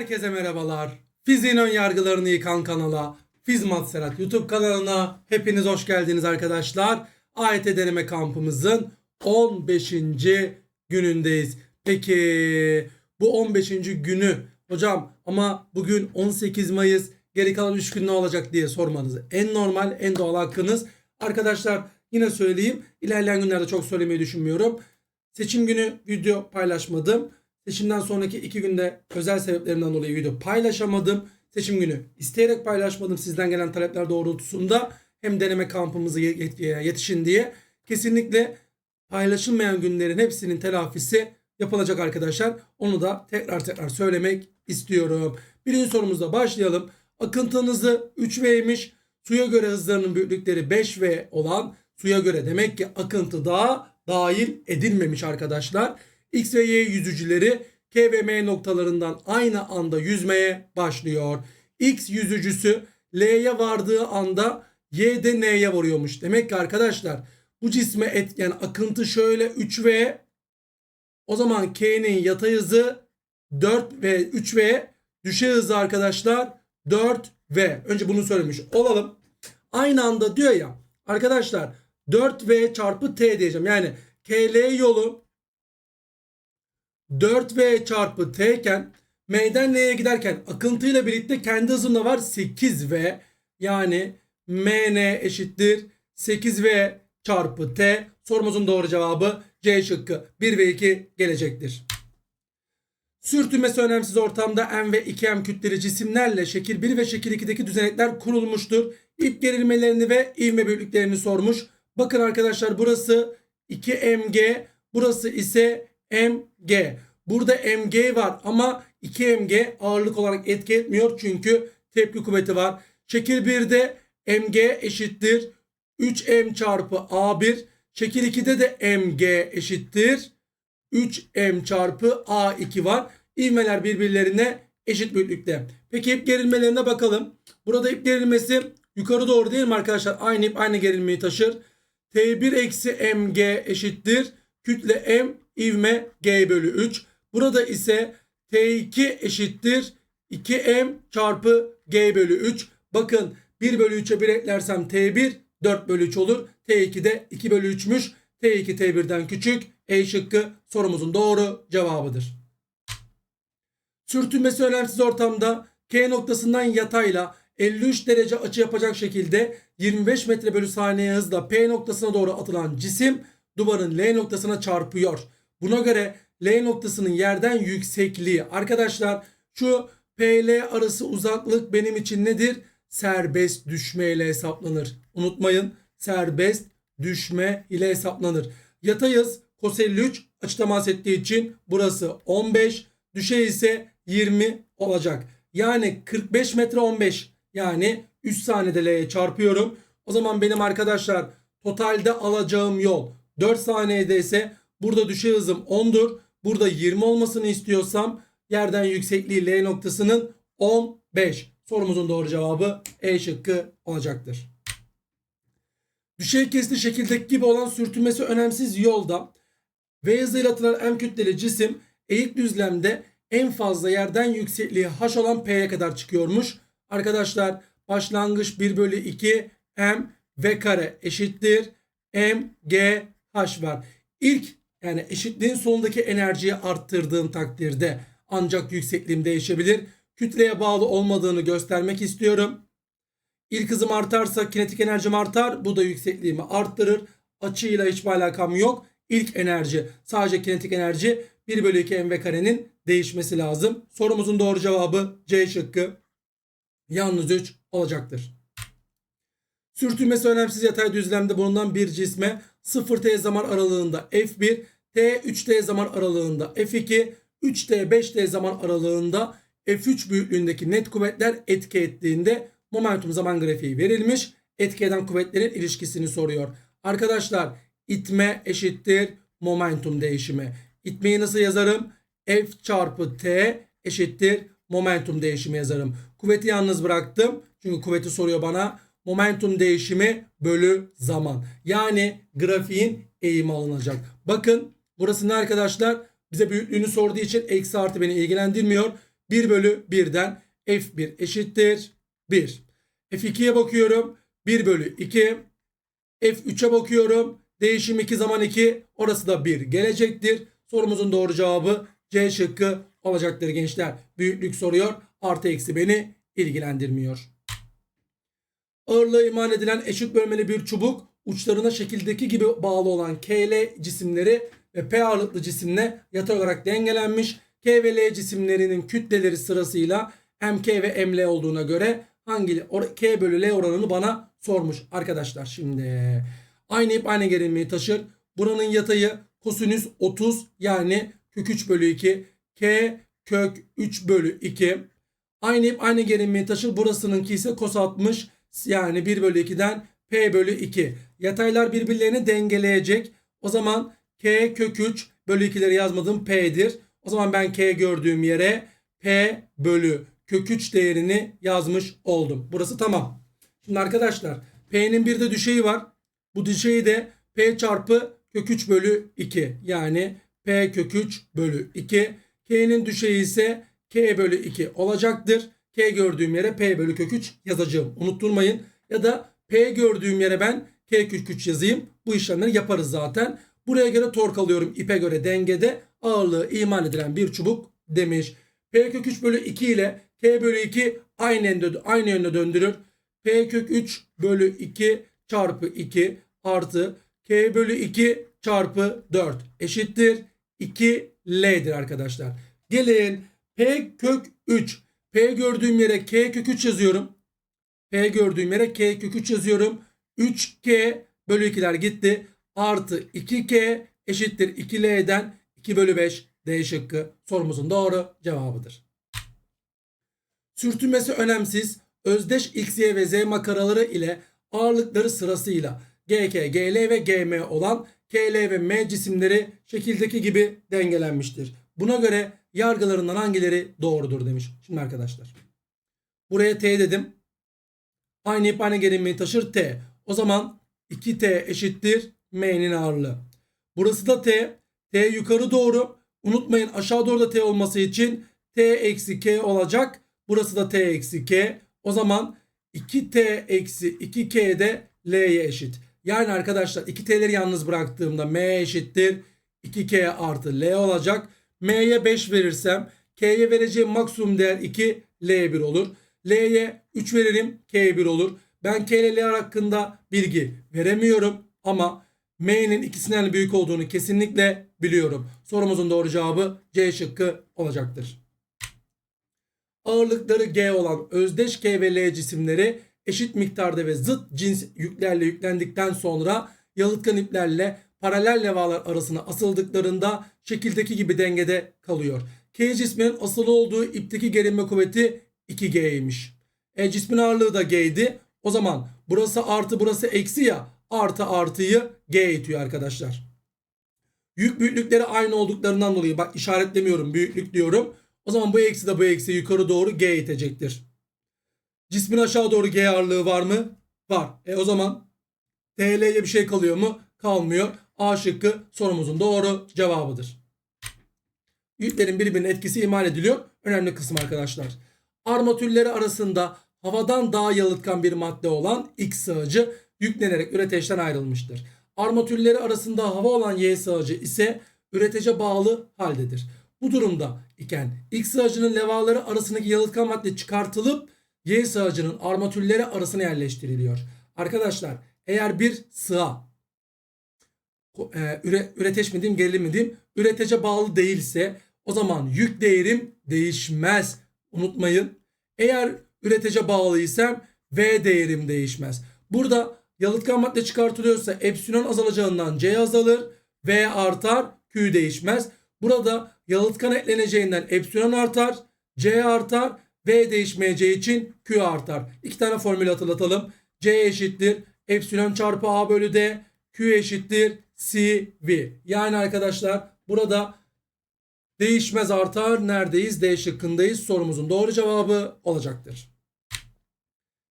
Herkese merhabalar. Fiziğin ön yargılarını yıkan kanala, Fizmat Serhat YouTube kanalına hepiniz hoş geldiniz arkadaşlar. AYT deneme kampımızın 15. günündeyiz. Peki bu 15. günü hocam ama bugün 18 Mayıs geri kalan 3 gün ne olacak diye sormanız en normal en doğal hakkınız. Arkadaşlar yine söyleyeyim ilerleyen günlerde çok söylemeyi düşünmüyorum. Seçim günü video paylaşmadım. Seçimden sonraki iki günde özel sebeplerimden dolayı video paylaşamadım. Seçim günü isteyerek paylaşmadım sizden gelen talepler doğrultusunda. Hem deneme kampımızı yet- yetişin diye. Kesinlikle paylaşılmayan günlerin hepsinin telafisi yapılacak arkadaşlar. Onu da tekrar tekrar söylemek istiyorum. Birinci sorumuzla başlayalım. Akıntının hızı 3V'ymiş. Suya göre hızlarının büyüklükleri 5V olan suya göre demek ki akıntı daha dahil edilmemiş arkadaşlar. X ve Y yüzücüleri K ve M noktalarından aynı anda yüzmeye başlıyor. X yüzücüsü L'ye vardığı anda Y de N'ye varıyormuş. Demek ki arkadaşlar bu cisme etken akıntı şöyle 3V o zaman K'nin yatay hızı 4 ve 3V düşey hızı arkadaşlar 4V. Önce bunu söylemiş olalım. Aynı anda diyor ya arkadaşlar 4V çarpı T diyeceğim. Yani KL yolu 4V çarpı T iken M'den N'ye giderken akıntıyla birlikte kendi hızımda var 8V. Yani MN eşittir 8V çarpı T. Sorumuzun doğru cevabı C şıkkı 1 ve 2 gelecektir. Sürtünmesi önemsiz ortamda M ve 2M kütleli cisimlerle şekil 1 ve şekil 2'deki düzenekler kurulmuştur. İp gerilmelerini ve ivme büyüklüklerini sormuş. Bakın arkadaşlar burası 2mg, burası ise mg. Burada mg var ama 2mg ağırlık olarak etki etmiyor çünkü tepki kuvveti var. Şekil 1'de mg eşittir 3m çarpı a1. Şekil 2'de de mg eşittir 3m çarpı a2 var. İvmeler birbirlerine eşit büyüklükte. Peki ip gerilmelerine bakalım. Burada ip gerilmesi yukarı doğru değil mi arkadaşlar? Aynı ip aynı gerilmeyi taşır. T1 eksi mg eşittir. Kütle m ivme g bölü 3. Burada ise T2 eşittir. 2m çarpı g bölü 3. Bakın 1 bölü 3'e 1 eklersem T1 4 bölü 3 olur. T2 de 2 bölü 3'müş. T2 T1'den küçük. E şıkkı sorumuzun doğru cevabıdır. Sürtünmesi önemsiz ortamda K noktasından yatayla 53 derece açı yapacak şekilde 25 metre bölü saniye hızla P noktasına doğru atılan cisim duvarın L noktasına çarpıyor. Buna göre L noktasının yerden yüksekliği arkadaşlar şu PL arası uzaklık benim için nedir? Serbest düşme ile hesaplanır. Unutmayın serbest düşme ile hesaplanır. Yatay hız cos 53 açı temas ettiği için burası 15 düşey ise 20 olacak. Yani 45 metre 15 yani 3 saniyede L'ye çarpıyorum. O zaman benim arkadaşlar totalde alacağım yol 4 saniyede ise burada düşey hızım 10'dur. Burada 20 olmasını istiyorsam yerden yüksekliği L noktasının 15. Sorumuzun doğru cevabı E şıkkı olacaktır. Düşey kesiti şekildeki gibi olan sürtünmesi önemsiz yolda V hızıyla atılan M kütleli cisim eğik düzlemde en fazla yerden yüksekliği h olan P'ye kadar çıkıyormuş. Arkadaşlar başlangıç 1 bölü 2 M V kare eşittir M G H var. İlk yani eşitliğin sonundaki enerjiyi arttırdığım takdirde ancak yüksekliğim değişebilir. Kütleye bağlı olmadığını göstermek istiyorum. İlk hızım artarsa kinetik enerjim artar. Bu da yüksekliğimi arttırır. Açıyla hiçbir alakam yok. İlk enerji sadece kinetik enerji 1 bölü 2 mv karenin değişmesi lazım. Sorumuzun doğru cevabı C şıkkı. Yalnız 3 olacaktır. Sürtünmesi önemsiz yatay düzlemde bulunan bir cisme 0t zaman aralığında F1, t 3t zaman aralığında F2, 3t 5t zaman aralığında F3 büyüklüğündeki net kuvvetler etki ettiğinde momentum zaman grafiği verilmiş. Etki eden kuvvetlerin ilişkisini soruyor. Arkadaşlar itme eşittir momentum değişimi. İtmeyi nasıl yazarım? F çarpı T eşittir momentum değişimi yazarım. Kuvveti yalnız bıraktım. Çünkü kuvveti soruyor bana. Momentum değişimi bölü zaman. Yani grafiğin eğimi alınacak. Bakın burası ne arkadaşlar? Bize büyüklüğünü sorduğu için eksi artı beni ilgilendirmiyor. 1 bölü 1'den F1 eşittir 1. F2'ye bakıyorum. 1 bölü 2. F3'e bakıyorum. Değişim 2 zaman 2. Orası da 1 gelecektir. Sorumuzun doğru cevabı C şıkkı olacaktır gençler. Büyüklük soruyor. Artı eksi beni ilgilendirmiyor. Ağırlığı iman edilen eşit bölmeli bir çubuk uçlarına şekildeki gibi bağlı olan KL cisimleri ve P ağırlıklı cisimle yatay olarak dengelenmiş. K ve L cisimlerinin kütleleri sırasıyla MK ve ML olduğuna göre hangi K bölü L oranını bana sormuş arkadaşlar. Şimdi aynı ip aynı gerilmeyi taşır. Buranın yatayı kosinüs 30 yani kök 3 bölü 2 K kök 3 bölü 2 Aynı ip aynı gerilmeyi taşır. Burasınınki ise kos 60 yani 1 bölü 2'den P bölü 2. Yataylar birbirlerini dengeleyecek. O zaman K kök 3 bölü 2'leri yazmadım P'dir. O zaman ben K gördüğüm yere P bölü kök 3 değerini yazmış oldum. Burası tamam. Şimdi arkadaşlar P'nin bir de düşeyi var. Bu düşeyi de P çarpı kök 3 bölü 2. Yani P kök 3 bölü 2. K'nin düşeyi ise K bölü 2 olacaktır. K gördüğüm yere P bölü kök 3 yazacağım. Unutturmayın. Ya da P gördüğüm yere ben K kök 3 yazayım. Bu işlemleri yaparız zaten. Buraya göre tork alıyorum. İpe göre dengede ağırlığı imal edilen bir çubuk demiş. P kök 3 bölü 2 ile K bölü 2 aynı yönde, aynı yönde döndürür. P kök 3 bölü 2 çarpı 2 artı K bölü 2 çarpı 4 eşittir 2L'dir arkadaşlar. Gelin P kök 3. P gördüğüm yere K kök 3 yazıyorum. P gördüğüm yere K kök 3 yazıyorum. 3K bölü 2'ler gitti. Artı 2K eşittir 2L'den 2 bölü 5 D şıkkı sorumuzun doğru cevabıdır. Sürtünmesi önemsiz. Özdeş X, Y ve Z makaraları ile ağırlıkları sırasıyla GK, GL ve GM olan KL ve M cisimleri şekildeki gibi dengelenmiştir. Buna göre yargılarından hangileri doğrudur demiş. Şimdi arkadaşlar. Buraya T dedim. Aynı ip aynı gerilmeyi taşır T. O zaman 2T eşittir M'nin ağırlığı. Burası da T. T yukarı doğru. Unutmayın aşağı doğru da T olması için T eksi K olacak. Burası da T eksi K. O zaman 2T eksi 2K de L'ye eşit. Yani arkadaşlar 2T'leri yalnız bıraktığımda M eşittir 2K artı L olacak. M'ye 5 verirsem K'ye vereceğim maksimum değer 2 L1 olur. L'ye 3 veririm K1 olur. Ben K ile L hakkında bilgi veremiyorum ama M'nin ikisinden büyük olduğunu kesinlikle biliyorum. Sorumuzun doğru cevabı C şıkkı olacaktır. Ağırlıkları G olan özdeş K ve L cisimleri eşit miktarda ve zıt cins yüklerle yüklendikten sonra yalıtkan iplerle paralel levalar arasına asıldıklarında şekildeki gibi dengede kalıyor. K cisminin asılı olduğu ipteki gerilme kuvveti 2G'ymiş. E cismin ağırlığı da G'ydi. O zaman burası artı burası eksi ya artı artıyı G itiyor arkadaşlar. Yük büyüklükleri aynı olduklarından dolayı bak işaretlemiyorum büyüklük diyorum. O zaman bu eksi de bu eksi yukarı doğru G itecektir. Cismin aşağı doğru G ağırlığı var mı? Var. E o zaman TL'ye bir şey kalıyor mu? Kalmıyor. A şıkkı sorumuzun doğru cevabıdır. Yüklerin birbirine etkisi imal ediliyor. Önemli kısım arkadaşlar. Armatürleri arasında havadan daha yalıtkan bir madde olan X sığacı yüklenerek üreteçten ayrılmıştır. Armatürleri arasında hava olan Y sığacı ise üretece bağlı haldedir. Bu durumda iken X sığacının levaları arasındaki yalıtkan madde çıkartılıp Y sığacının armatürleri arasına yerleştiriliyor. Arkadaşlar eğer bir sığa e, üre, üreteç mi diyeyim gerilim mi diyeyim üretece bağlı değilse o zaman yük değerim değişmez. Unutmayın. Eğer üretece bağlıysam V değerim değişmez. Burada yalıtkan madde çıkartılıyorsa epsilon azalacağından C azalır. V artar. Q değişmez. Burada yalıtkan ekleneceğinden epsilon artar. C artar. V değişmeyeceği için Q artar. İki tane formül hatırlatalım. C eşittir. Epsilon çarpı A bölü D. Q eşittir. C V. Yani arkadaşlar burada değişmez artar. Neredeyiz? D şıkkındayız. Sorumuzun doğru cevabı olacaktır.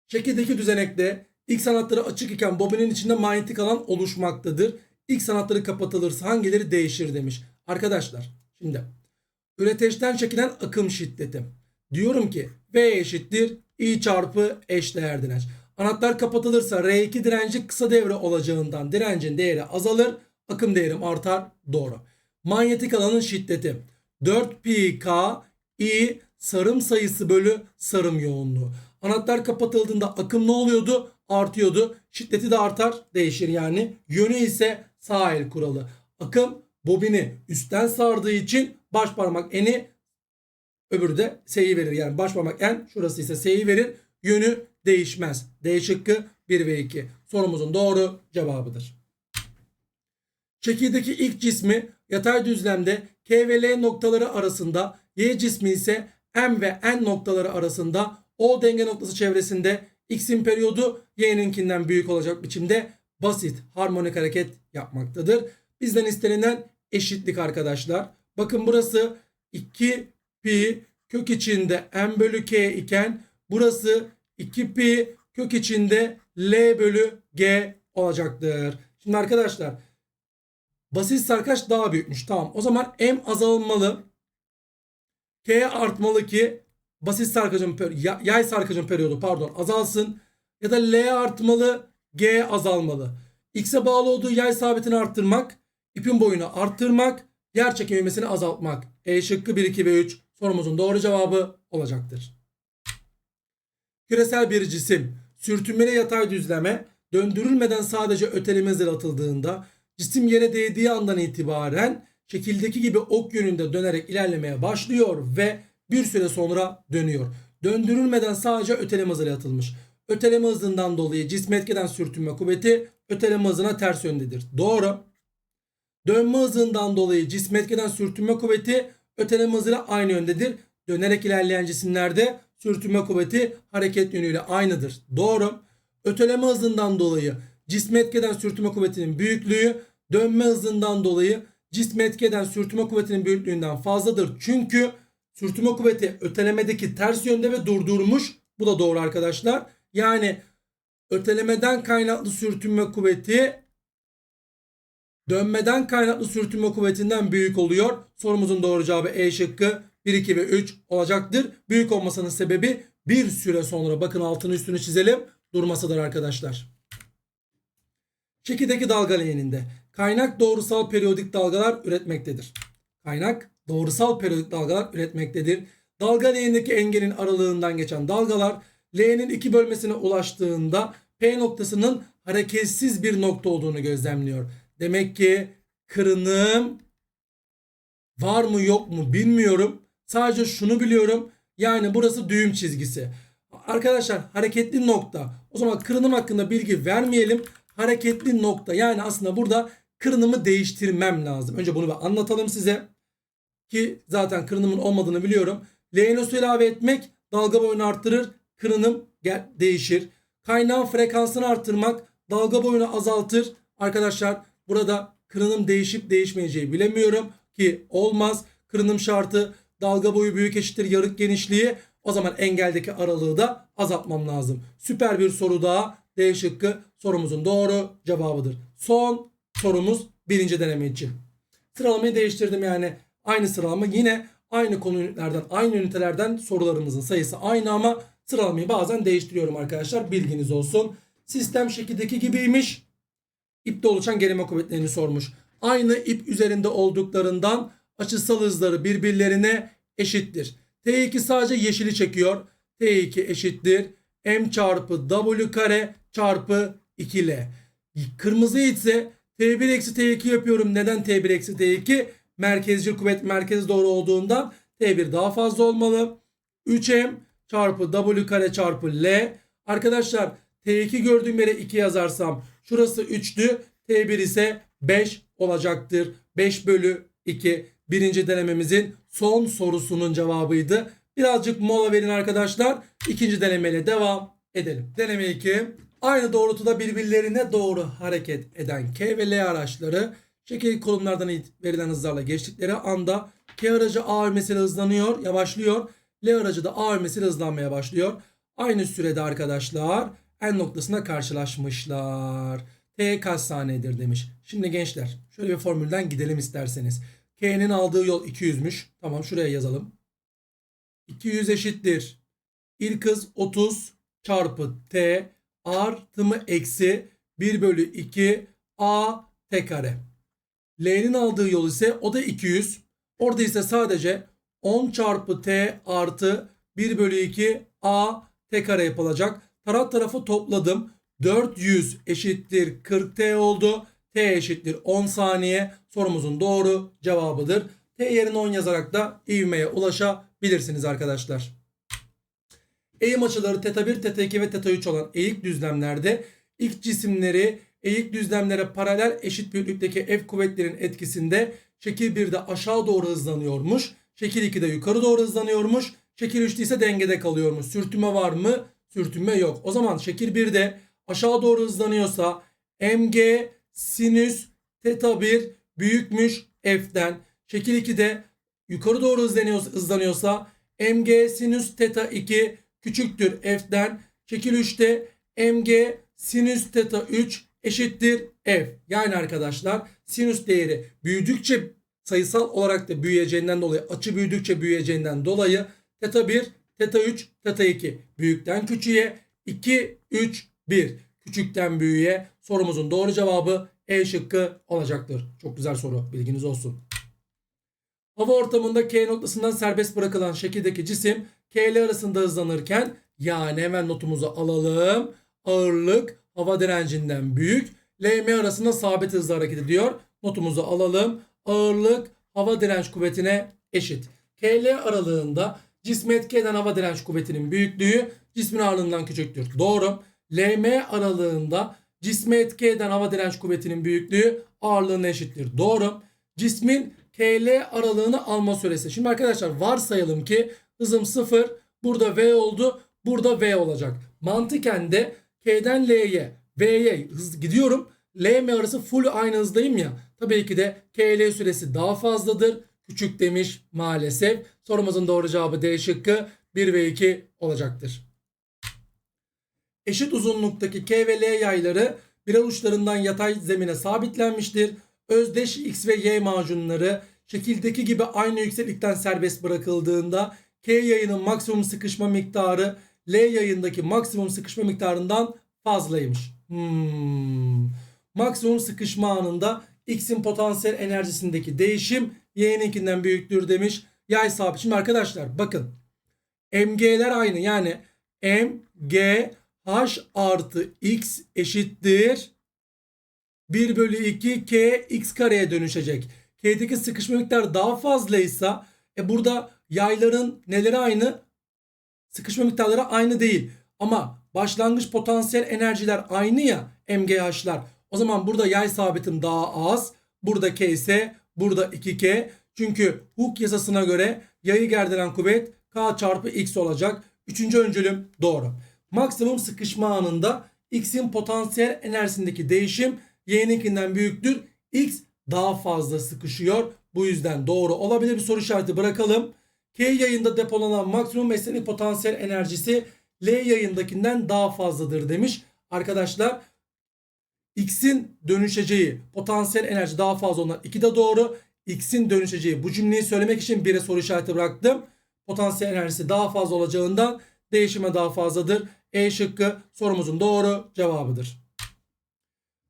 Şekildeki düzenekte X anahtarı açık iken bobinin içinde manyetik alan oluşmaktadır. X anahtarı kapatılırsa hangileri değişir demiş. Arkadaşlar şimdi üreteçten çekilen akım şiddeti. Diyorum ki V eşittir I çarpı eşdeğer direnç. Anahtar kapatılırsa R2 direnci kısa devre olacağından direncin değeri azalır. Akım değerim artar. Doğru. Manyetik alanın şiddeti. 4 pi i sarım sayısı bölü sarım yoğunluğu. Anahtar kapatıldığında akım ne oluyordu? Artıyordu. Şiddeti de artar. Değişir yani. Yönü ise sağ el kuralı. Akım bobini üstten sardığı için baş parmak eni öbürü de S'yi verir. Yani baş parmak en şurası ise S'yi verir. Yönü değişmez. D şıkkı 1 ve 2. Sorumuzun doğru cevabıdır. Şekildeki ilk cismi yatay düzlemde K ve L noktaları arasında, Y cismi ise M ve N noktaları arasında O denge noktası çevresinde X'in periyodu Y'ninkinden büyük olacak biçimde basit harmonik hareket yapmaktadır. Bizden istenilen eşitlik arkadaşlar. Bakın burası 2 pi kök içinde m bölü k iken burası 2 pi kök içinde l bölü g olacaktır. Şimdi arkadaşlar basit sarkaç daha büyükmüş. Tamam o zaman m azalmalı. K artmalı ki basit sarkacın yay sarkacın periyodu pardon azalsın. Ya da L artmalı G azalmalı. X'e bağlı olduğu yay sabitini arttırmak, ipin boyunu arttırmak, yer çekim ivmesini azaltmak. E şıkkı 1, 2 ve 3 sorumuzun doğru cevabı olacaktır. Küresel bir cisim sürtünmeli yatay düzleme döndürülmeden sadece öteleme zil atıldığında cisim yere değdiği andan itibaren şekildeki gibi ok yönünde dönerek ilerlemeye başlıyor ve bir süre sonra dönüyor. Döndürülmeden sadece öteleme hızıyla atılmış. Öteleme hızından dolayı cisme etkeden sürtünme kuvveti öteleme hızına ters yöndedir. Doğru. Dönme hızından dolayı cisme etkeden sürtünme kuvveti öteleme hızıyla aynı yöndedir. Dönerek ilerleyen cisimlerde sürtünme kuvveti hareket yönüyle aynıdır. Doğru. Öteleme hızından dolayı cisme etkeden sürtünme kuvvetinin büyüklüğü dönme hızından dolayı cisme etkeden sürtünme kuvvetinin büyüklüğünden fazladır. Çünkü sürtünme kuvveti ötelemedeki ters yönde ve durdurmuş. Bu da doğru arkadaşlar. Yani ötelemeden kaynaklı sürtünme kuvveti dönmeden kaynaklı sürtünme kuvvetinden büyük oluyor. Sorumuzun doğru cevabı E şıkkı 1, 2 ve 3 olacaktır. Büyük olmasının sebebi bir süre sonra bakın altını üstünü çizelim durmasıdır arkadaşlar. Çekideki dalga leğeninde kaynak doğrusal periyodik dalgalar üretmektedir. Kaynak doğrusal periyodik dalgalar üretmektedir. Dalga leğenindeki engelin aralığından geçen dalgalar leğenin iki bölmesine ulaştığında P noktasının hareketsiz bir nokta olduğunu gözlemliyor. Demek ki kırınım var mı yok mu bilmiyorum. Sadece şunu biliyorum. Yani burası düğüm çizgisi. Arkadaşlar hareketli nokta. O zaman kırınım hakkında bilgi vermeyelim. Hareketli nokta. Yani aslında burada kırınımı değiştirmem lazım. Önce bunu bir anlatalım size. Ki zaten kırınımın olmadığını biliyorum. Leğenosu ilave etmek dalga boyunu arttırır. Kırınım değişir. Kaynağın frekansını arttırmak dalga boyunu azaltır. Arkadaşlar burada kırınım değişip değişmeyeceği bilemiyorum ki olmaz. Kırınım şartı dalga boyu büyük eşittir yarık genişliği. O zaman engeldeki aralığı da azaltmam lazım. Süper bir soru daha. D şıkkı sorumuzun doğru cevabıdır. Son sorumuz birinci deneme için. Sıralamayı değiştirdim yani. Aynı sıralama yine aynı konu ünitlerden, aynı ünitelerden sorularımızın sayısı aynı ama sıralamayı bazen değiştiriyorum arkadaşlar. Bilginiz olsun. Sistem şekildeki gibiymiş. İpte oluşan gerilme kuvvetlerini sormuş. Aynı ip üzerinde olduklarından açısal hızları birbirlerine eşittir. T2 sadece yeşili çekiyor. T2 eşittir. M çarpı W kare çarpı 2L. Kırmızı ise T1 eksi T2 yapıyorum. Neden T1 eksi T2? Merkezcil kuvvet merkez doğru olduğundan T1 daha fazla olmalı. 3M çarpı W kare çarpı L. Arkadaşlar T2 gördüğüm yere 2 yazarsam şurası 3'tü. T1 ise 5 olacaktır. 5 bölü 2 birinci denememizin son sorusunun cevabıydı. Birazcık mola verin arkadaşlar. İkinci denemeyle devam edelim. Deneme 2. Aynı doğrultuda birbirlerine doğru hareket eden K ve L araçları şekil kolumlardan verilen hızlarla geçtikleri anda K aracı A ivmesiyle hızlanıyor, yavaşlıyor. L aracı da A ivmesiyle hızlanmaya başlıyor. Aynı sürede arkadaşlar N noktasına karşılaşmışlar. T kaç saniyedir demiş. Şimdi gençler şöyle bir formülden gidelim isterseniz. K'nin aldığı yol 200'müş. Tamam şuraya yazalım. 200 eşittir. İlk hız 30 çarpı t artı mı eksi 1 bölü 2 a t kare. L'nin aldığı yol ise o da 200. Orada ise sadece 10 çarpı t artı 1 bölü 2 a t kare yapılacak. Taraf tarafı topladım. 400 eşittir 40t oldu. T eşittir 10 saniye. Sorumuzun doğru cevabıdır. T yerine 10 yazarak da ivmeye ulaşabilirsiniz arkadaşlar. Eğim açıları teta 1, teta 2 ve teta 3 olan eğik düzlemlerde ilk cisimleri eğik düzlemlere paralel eşit büyüklükteki F kuvvetlerin etkisinde şekil 1'de aşağı doğru hızlanıyormuş. Şekil 2'de yukarı doğru hızlanıyormuş. Şekil 3'te ise dengede kalıyormuş. Sürtünme var mı? Sürtünme yok. O zaman şekil 1'de aşağı doğru hızlanıyorsa mg sinüs teta 1 büyükmüş f'den. Şekil 2'de yukarı doğru hızlanıyorsa, hızlanıyorsa mg sinüs teta 2 küçüktür f'den. Şekil 3'te mg sinüs teta 3 eşittir f. Yani arkadaşlar sinüs değeri büyüdükçe sayısal olarak da büyüyeceğinden dolayı açı büyüdükçe büyüyeceğinden dolayı teta 1, teta 3, teta 2 büyükten küçüğe 2, 3, 1 küçükten büyüğe sorumuzun doğru cevabı E şıkkı olacaktır. Çok güzel soru bilginiz olsun. Hava ortamında K noktasından serbest bırakılan şekildeki cisim K ile arasında hızlanırken yani hemen notumuzu alalım. Ağırlık hava direncinden büyük. LM arasında sabit hızla hareket ediyor. Notumuzu alalım. Ağırlık hava direnç kuvvetine eşit. KL aralığında cisme etki hava direnç kuvvetinin büyüklüğü cismin ağırlığından küçüktür. Doğru. LM aralığında cisme etki eden hava direnç kuvvetinin büyüklüğü ağırlığına eşittir. Doğru. Cismin KL aralığını alma süresi. Şimdi arkadaşlar varsayalım ki hızım 0. Burada V oldu. Burada V olacak. Mantıken de K'den L'ye V'ye hız gidiyorum. LM arası full aynı hızdayım ya. Tabii ki de KL süresi daha fazladır. Küçük demiş maalesef. Sorumuzun doğru cevabı D şıkkı 1 ve 2 olacaktır. Eşit uzunluktaki K ve L yayları birer uçlarından yatay zemine sabitlenmiştir. Özdeş X ve Y macunları şekildeki gibi aynı yükseklikten serbest bırakıldığında K yayının maksimum sıkışma miktarı L yayındaki maksimum sıkışma miktarından fazlaymış. Hmm. Maksimum sıkışma anında X'in potansiyel enerjisindeki değişim Y'ninkinden büyüktür demiş. Yay sabit. Şimdi arkadaşlar bakın. MG'ler aynı. Yani MG H artı X eşittir 1 bölü 2 K X kareye dönüşecek. K'deki sıkışma miktarı daha fazlaysa e burada yayların neleri aynı? Sıkışma miktarları aynı değil. Ama başlangıç potansiyel enerjiler aynı ya MGH'lar. O zaman burada yay sabitim daha az. Burada K ise burada 2K. Çünkü Hooke yasasına göre yayı gerdiren kuvvet K çarpı X olacak. Üçüncü öncülüm doğru. Maksimum sıkışma anında X'in potansiyel enerjisindeki değişim Y'ninkinden büyüktür. X daha fazla sıkışıyor. Bu yüzden doğru olabilir bir soru işareti bırakalım. K yayında depolanan maksimum esnenik potansiyel enerjisi L yayındakinden daha fazladır demiş. Arkadaşlar X'in dönüşeceği potansiyel enerji daha fazla olan 2 de doğru. X'in dönüşeceği bu cümleyi söylemek için 1'e soru işareti bıraktım. Potansiyel enerjisi daha fazla olacağından değişime daha fazladır. E şıkkı sorumuzun doğru cevabıdır.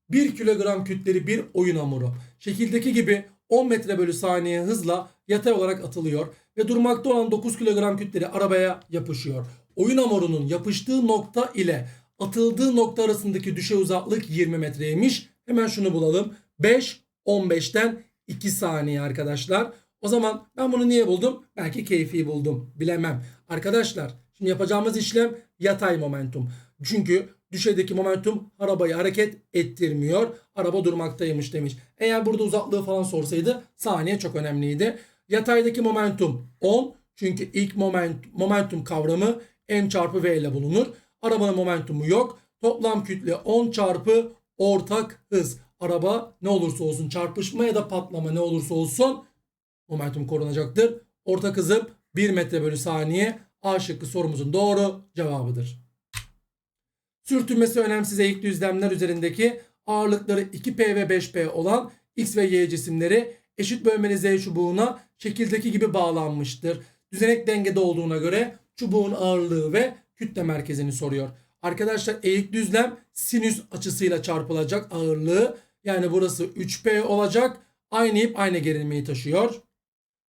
1 kilogram kütleli bir oyun hamuru. Şekildeki gibi 10 metre bölü saniye hızla yatay olarak atılıyor ve durmakta olan 9 kilogram kütleli arabaya yapışıyor. Oyun hamurunun yapıştığı nokta ile atıldığı nokta arasındaki düşey uzaklık 20 metreymiş. Hemen şunu bulalım. 5 15'ten 2 saniye arkadaşlar. O zaman ben bunu niye buldum? Belki keyfi buldum. Bilemem. Arkadaşlar şimdi yapacağımız işlem yatay momentum. Çünkü düşeydeki momentum arabayı hareket ettirmiyor. Araba durmaktaymış demiş. Eğer burada uzaklığı falan sorsaydı saniye çok önemliydi. Yataydaki momentum 10. Çünkü ilk moment, momentum kavramı m çarpı v ile bulunur. Arabanın momentumu yok. Toplam kütle 10 çarpı ortak hız. Araba ne olursa olsun çarpışma ya da patlama ne olursa olsun momentum korunacaktır. Ortak hızım 1 metre bölü saniye. A şıkkı sorumuzun doğru cevabıdır. Sürtünmesi önemsiz eğik düzlemler üzerindeki ağırlıkları 2P ve 5P olan X ve Y cisimleri eşit bölmeli Z çubuğuna şekildeki gibi bağlanmıştır. düzenek dengede olduğuna göre çubuğun ağırlığı ve kütle merkezini soruyor. Arkadaşlar eğik düzlem sinüs açısıyla çarpılacak ağırlığı. Yani burası 3P olacak. Aynı ip aynı gerilmeyi taşıyor.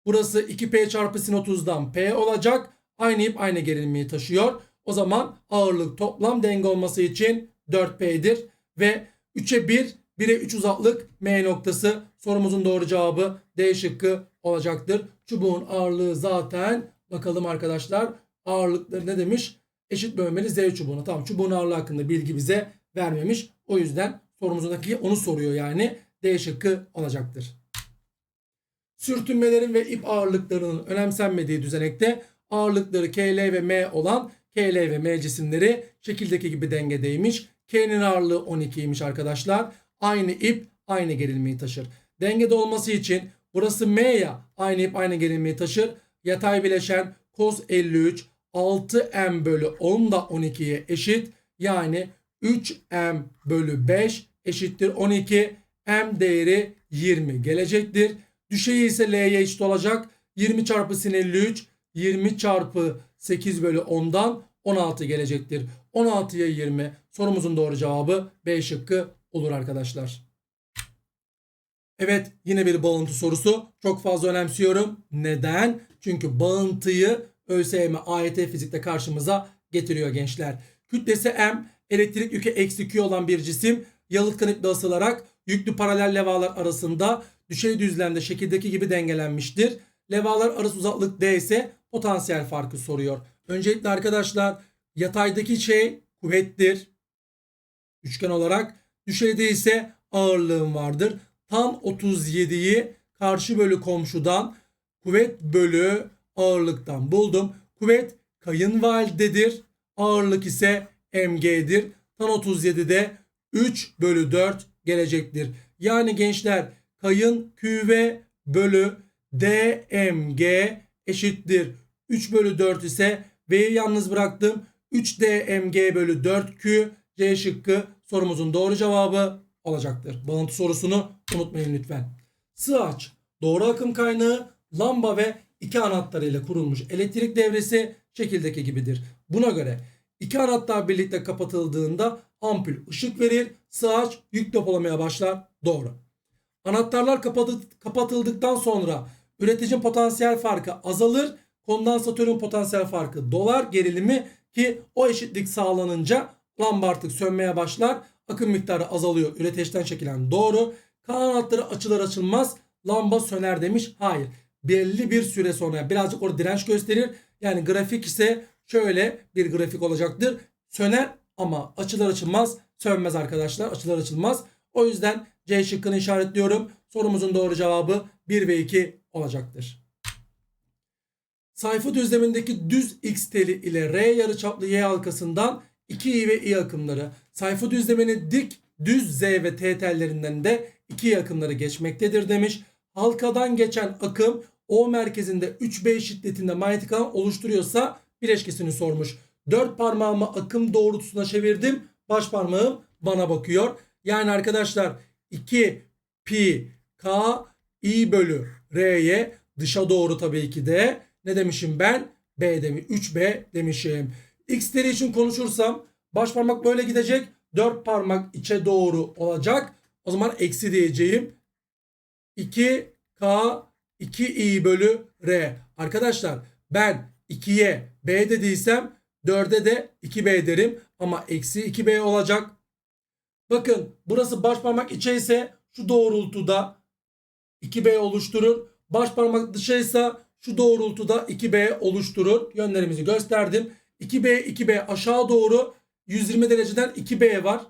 Burası 2P çarpı sin 30'dan P olacak. Aynı ip aynı gerilmeyi taşıyor. O zaman ağırlık toplam denge olması için 4P'dir. Ve 3'e 1, 1'e 3 uzaklık M noktası. Sorumuzun doğru cevabı D şıkkı olacaktır. Çubuğun ağırlığı zaten bakalım arkadaşlar ağırlıkları ne demiş? Eşit bölmeli Z çubuğuna. Tamam çubuğun ağırlığı hakkında bilgi bize vermemiş. O yüzden sorumuzdaki onu soruyor yani. D şıkkı olacaktır. Sürtünmelerin ve ip ağırlıklarının önemsenmediği düzenekte ağırlıkları KL ve M olan KL ve M cisimleri şekildeki gibi dengedeymiş. K'nin ağırlığı 12'ymiş arkadaşlar. Aynı ip aynı gerilmeyi taşır. Dengede olması için burası M ya aynı ip aynı gerilmeyi taşır. Yatay bileşen cos 53 6m bölü 10 da 12'ye eşit. Yani 3m bölü 5 eşittir 12. M değeri 20 gelecektir. Düşeyi ise L'ye eşit olacak. 20 çarpı sin 53 20 çarpı 8 bölü 10'dan 16 gelecektir. 16'ya 20 sorumuzun doğru cevabı B şıkkı olur arkadaşlar. Evet yine bir bağıntı sorusu. Çok fazla önemsiyorum. Neden? Çünkü bağıntıyı ÖSYM AYT fizikte karşımıza getiriyor gençler. Kütlesi M, elektrik yükü eksi Q olan bir cisim yalıtkan iple asılarak yüklü paralel levalar arasında düşey düzlemde şekildeki gibi dengelenmiştir. Levalar arası uzaklık D ise potansiyel farkı soruyor. Öncelikle arkadaşlar yataydaki şey kuvvettir. Üçgen olarak. Düşeyde ise ağırlığım vardır. Tam 37'yi karşı bölü komşudan kuvvet bölü ağırlıktan buldum. Kuvvet kayınvalidedir. Ağırlık ise mg'dir. Tan 37'de 3 bölü 4 gelecektir. Yani gençler kayın QV bölü dmg eşittir. 3 bölü 4 ise V'yi yalnız bıraktım. 3 dmg bölü 4q C şıkkı sorumuzun doğru cevabı olacaktır. Bağıntı sorusunu unutmayın lütfen. Sığaç, doğru akım kaynağı, lamba ve iki anahtarıyla kurulmuş elektrik devresi şekildeki gibidir. Buna göre iki anahtar birlikte kapatıldığında ampul ışık verir, sığaç yük depolamaya başlar. Doğru. Anahtarlar kapatı- kapatıldıktan sonra üreticinin potansiyel farkı azalır. Kondansatörün potansiyel farkı dolar gerilimi ki o eşitlik sağlanınca lamba artık sönmeye başlar. Akım miktarı azalıyor. Üreteçten çekilen doğru. K anahtarı açılır açılmaz lamba söner demiş. Hayır. Belli bir süre sonra birazcık orada direnç gösterir. Yani grafik ise şöyle bir grafik olacaktır. Söner ama açılır açılmaz sönmez arkadaşlar. Açılır açılmaz. O yüzden C şıkkını işaretliyorum. Sorumuzun doğru cevabı 1 ve 2 olacaktır. Sayfa düzlemindeki düz x teli ile R yarıçaplı y halkasından 2i ve i akımları, sayfa düzleminin dik düz z ve t tellerinden de 2i akımları geçmektedir demiş. Halkadan geçen akım O merkezinde 3B şiddetinde manyetik alan oluşturuyorsa bileşkesini sormuş. Dört parmağımı akım doğrultusuna çevirdim. Baş parmağım bana bakıyor. Yani arkadaşlar 2 pi k i bölü r'ye dışa doğru tabii ki de ne demişim ben? B demiş. 3B demişim. X'leri için konuşursam baş parmak böyle gidecek. 4 parmak içe doğru olacak. O zaman eksi diyeceğim. 2K 2i bölü R. Arkadaşlar ben 2'ye B dediysem 4'e de 2B derim. Ama eksi 2B olacak. Bakın burası baş parmak içe ise şu doğrultuda 2B oluşturur. Baş parmak dışıysa şu doğrultuda 2B oluşturur. Yönlerimizi gösterdim. 2B 2B aşağı doğru 120 dereceden 2B var.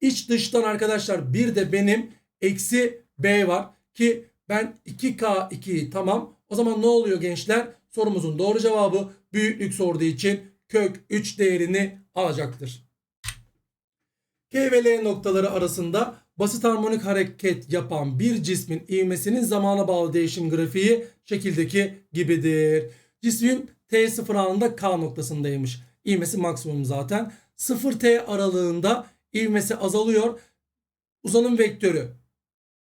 İç dıştan arkadaşlar bir de benim eksi B var. Ki ben 2K2'yi tamam. O zaman ne oluyor gençler? Sorumuzun doğru cevabı büyüklük sorduğu için kök 3 değerini alacaktır. K ve L noktaları arasında basit harmonik hareket yapan bir cismin ivmesinin zamana bağlı değişim grafiği şekildeki gibidir. Cismin T0 anında K noktasındaymış. İvmesi maksimum zaten. 0T aralığında ivmesi azalıyor. Uzanım vektörü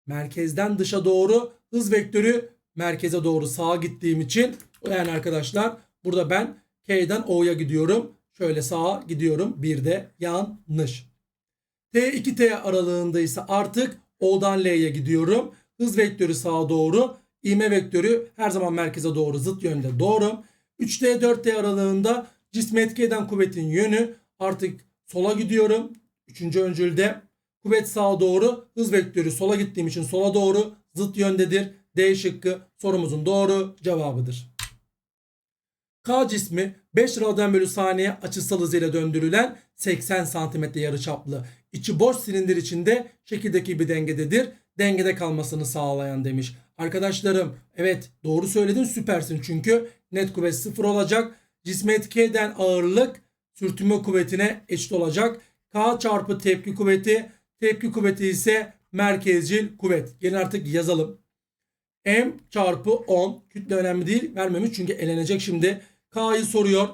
merkezden dışa doğru, hız vektörü merkeze doğru sağa gittiğim için Yani arkadaşlar burada ben K'den O'ya gidiyorum. Şöyle sağa gidiyorum. Bir de yanlış. T2T aralığında ise artık O'dan L'ye gidiyorum. Hız vektörü sağa doğru. İvme vektörü her zaman merkeze doğru zıt yönde doğru. 3T 4T aralığında cisme etki eden kuvvetin yönü artık sola gidiyorum. Üçüncü öncülde kuvvet sağa doğru hız vektörü sola gittiğim için sola doğru zıt yöndedir. D şıkkı sorumuzun doğru cevabıdır. K cismi 5 radyan bölü saniye açısal hızıyla döndürülen 80 santimetre yarıçaplı içi boş silindir içinde şekildeki bir dengededir. Dengede kalmasını sağlayan demiş. Arkadaşlarım evet doğru söyledin süpersin çünkü net kuvvet sıfır olacak. Cisme etki ağırlık sürtünme kuvvetine eşit olacak. K çarpı tepki kuvveti tepki kuvveti ise merkezcil kuvvet. Gelin artık yazalım. M çarpı 10 kütle önemli değil vermemiş çünkü elenecek şimdi. K'yı soruyor.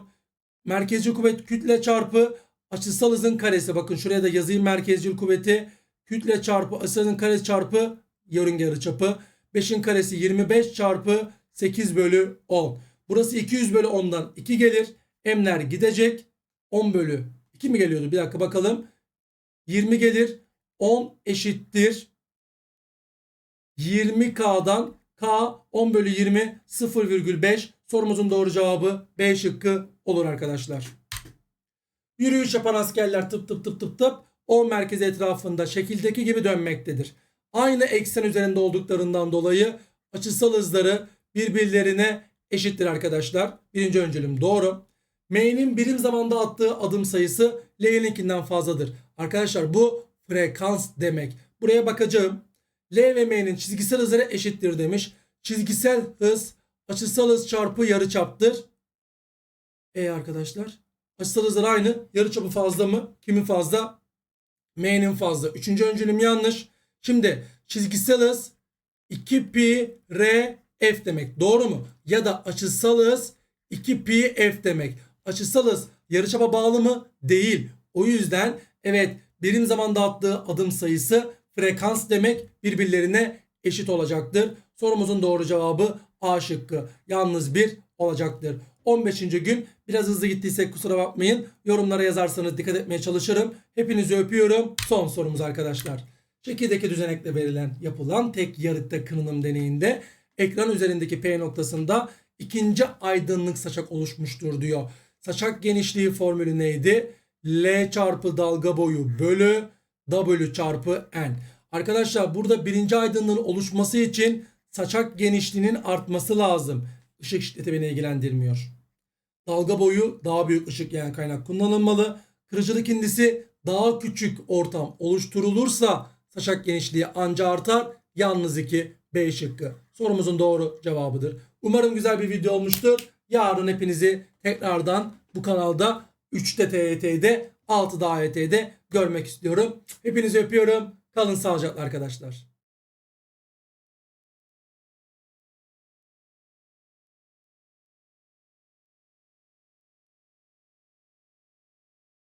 Merkezcil kuvvet kütle çarpı açısal hızın karesi. Bakın şuraya da yazayım merkezcil kuvveti. Kütle çarpı açısal hızın karesi çarpı yörünge yarıçapı. 5'in karesi 25 çarpı 8 bölü 10. Burası 200 bölü 10'dan 2 gelir. M'ler gidecek. 10 bölü 2 mi geliyordu? Bir dakika bakalım. 20 gelir. 10 eşittir. 20K'dan K 10 bölü 20 0,5 sorumuzun doğru cevabı B şıkkı olur arkadaşlar. Yürüyüş yapan askerler tıp tıp tıp tıp tıp o merkez etrafında şekildeki gibi dönmektedir. Aynı eksen üzerinde olduklarından dolayı açısal hızları birbirlerine eşittir arkadaşlar. Birinci öncülüm doğru. M'nin birim zamanda attığı adım sayısı L'ninkinden fazladır. Arkadaşlar bu frekans demek. Buraya bakacağım. L ve M'nin çizgisel hızları eşittir demiş. Çizgisel hız açısal hız çarpı yarıçaptır. E arkadaşlar açısal hızlar aynı. Yarıçapı fazla mı? Kimin fazla? M'nin fazla. Üçüncü öncülüm yanlış. Şimdi çizgisel hız 2 pi r f demek. Doğru mu? Ya da açısal hız 2 pi f demek. Açısal hız yarıçapa bağlı mı? Değil. O yüzden evet birim zamanda attığı adım sayısı frekans demek birbirlerine eşit olacaktır. Sorumuzun doğru cevabı A şıkkı. Yalnız bir olacaktır. 15. gün biraz hızlı gittiysek kusura bakmayın. Yorumlara yazarsanız dikkat etmeye çalışırım. Hepinizi öpüyorum. Son sorumuz arkadaşlar. Şekildeki düzenekle verilen yapılan tek yarıkta kınınım deneyinde ekran üzerindeki P noktasında ikinci aydınlık saçak oluşmuştur diyor. Saçak genişliği formülü neydi? L çarpı dalga boyu bölü W çarpı N. Arkadaşlar burada birinci aydınlığın oluşması için saçak genişliğinin artması lazım. Işık şiddeti beni ilgilendirmiyor. Dalga boyu daha büyük ışık yayan kaynak kullanılmalı. Kırıcılık indisi daha küçük ortam oluşturulursa saçak genişliği anca artar. Yalnız 2 B şıkkı. Sorumuzun doğru cevabıdır. Umarım güzel bir video olmuştur. Yarın hepinizi tekrardan bu kanalda 3'te TYT'de 6'da AYT'de görmek istiyorum. Hepinizi öpüyorum. Kalın sağlıcakla arkadaşlar.